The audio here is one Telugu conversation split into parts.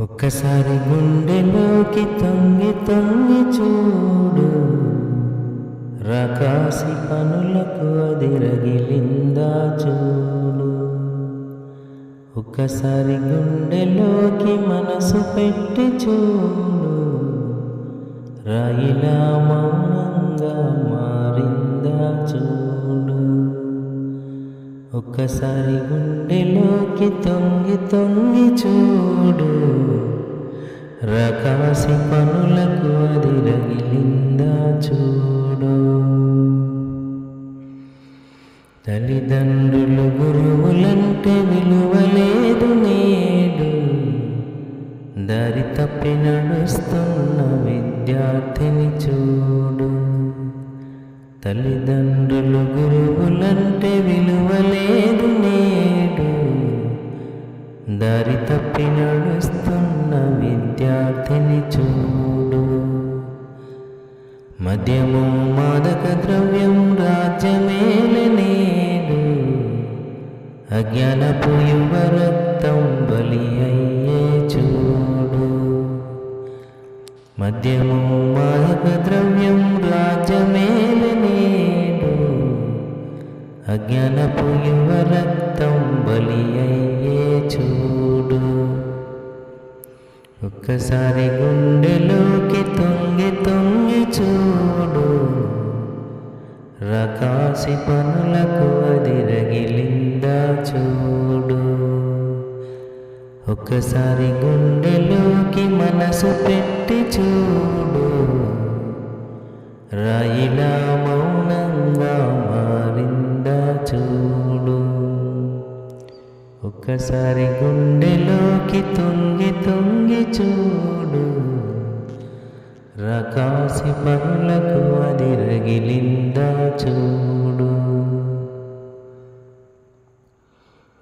ఒక్కసారి గుండెలోకి తొంగి తొంగి చూడు. రకాసి పనులకు అది రగిలిందా చూడు. ఒక్కసారి గుండెలోకి మనసు పెట్టి చూడు. రాయిలా ఒక్కసారి గుండెలోకి తొంగి తొంగి చూడు. రకాసి పనులకు అది రగిలిందా చూడు. తల్లిదండ్రులు గురువులంటే విలువలేదు నేడు. దారి తప్పి నడుస్తున్న విద్యార్థి తల్లిదండ్రులు గురువులంటే విలువలేదు నేడు. దారి తప్పి నడుస్తున్న విద్యార్థిని చూడు. మద్యము మాదక ద్రవ్యం రాజ్యమేల నేడు. అజ్ఞానపు యువ రక్తం బలి అయ్యే చూడు. మద్యము అజ్ఞానపు యువ రక్తం బలి అయ్యే చూడు. ఒక్కసారి గుండెలోకి తొంగి తొంగి చూడు. రకాసి పనులకు అది రగిలిందా చూడు. ఒక్కసారి గుండెలోకి మనసు పెట్టి చూడు. రాయిలా చూడు. ఒక్కసారి గుండెలోకి తొంగి తొంగి చూడు. రకాసి పనులకు అది రగిలిందా చూడు.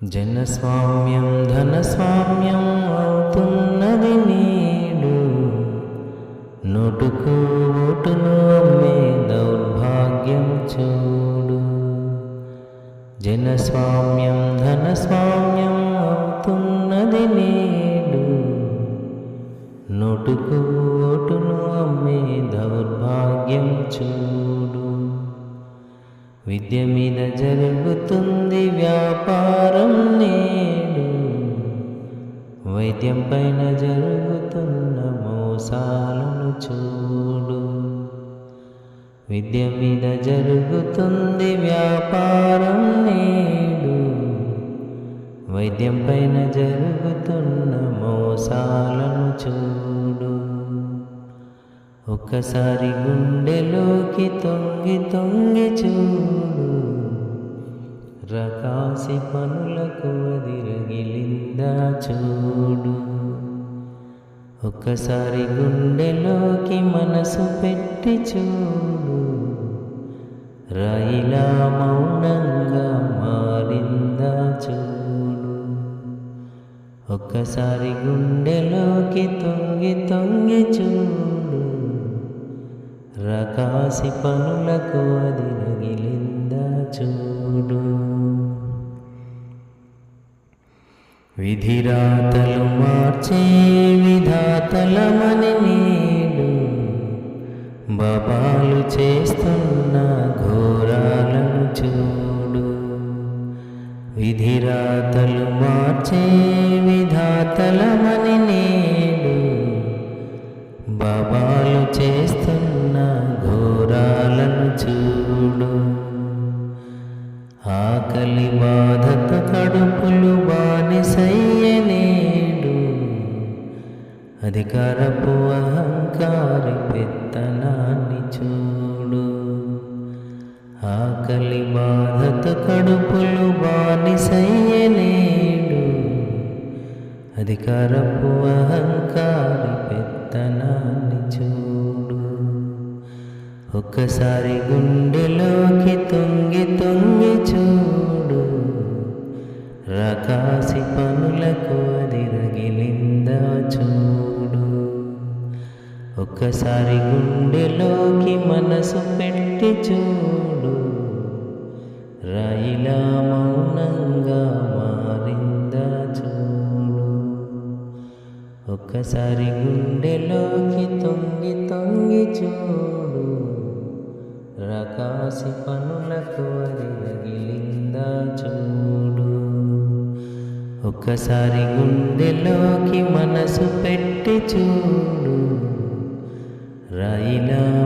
జనస్వామ్యం ధనస్వామ్యం అవుతున్నది నీడు. నోటుకు ఓటును అమ్మే దౌర్భాగ్యం చూడు జనస్వామ్యం ధనస్వామ్యం అవుతున్నది నేడు. నోటుకు ఓటును అమ్మే దౌర్భాగ్యం చూడు. విద్య మీద జరుగుతుంది వ్యాపారం నేడు. వైద్యం పైన జరుగుతున్న మోసాలను చూడు. విద్య మీద జరుగుతుంది వ్యాపారం నేడు. వైద్యం పైన జరుగుతున్న మోసాలను చూడు. ఒక్కసారి గుండెలోకి తొంగి తొంగి చూడు. రకాసి పనులకు అది రగిలిందా చూడు. ఒక్కసారి గుండెలోకి మనసు పెట్టి చూడు. రైలా మౌనంగా మారిందా చూడు. ఒక్కసారి గుండెలోకి తొంగి తొంగి చూడు. రకాసి పనులకు అది రగిలిందా చూడు. విధిరాతలు మార్చే విధాతలమని నేడు. బాబాలు చేస్తున్న బాబాలు చేస్తున్న ఘోరాలను చూడు. ఆకలి బాధత కడుపులు బానిసయ్యనేడు అధికారపు అహంకారి పెత్తనాన్ని చూడు. ఆకలి బాధత కడుపులు బానిసయ్య అధికారపు అహంకారి పెత్తనాన్ని చూడు. ఒక్కసారి గుండెలోకి తొంగి తొంగి చూడు. రకాసి పనులకు అది రగిలిందా చూడు. ఒక్కసారి గుండెలోకి మనసు పెట్టి చూడు. ఒక్కసారి గుండెలోకి తొంగి తొంగి చూడు. రకాసి పనులకు అది రగిలిందా చూడు. ఒక్కసారి గుండెలోకి మనసు పెట్టి చూడు. రాయిలా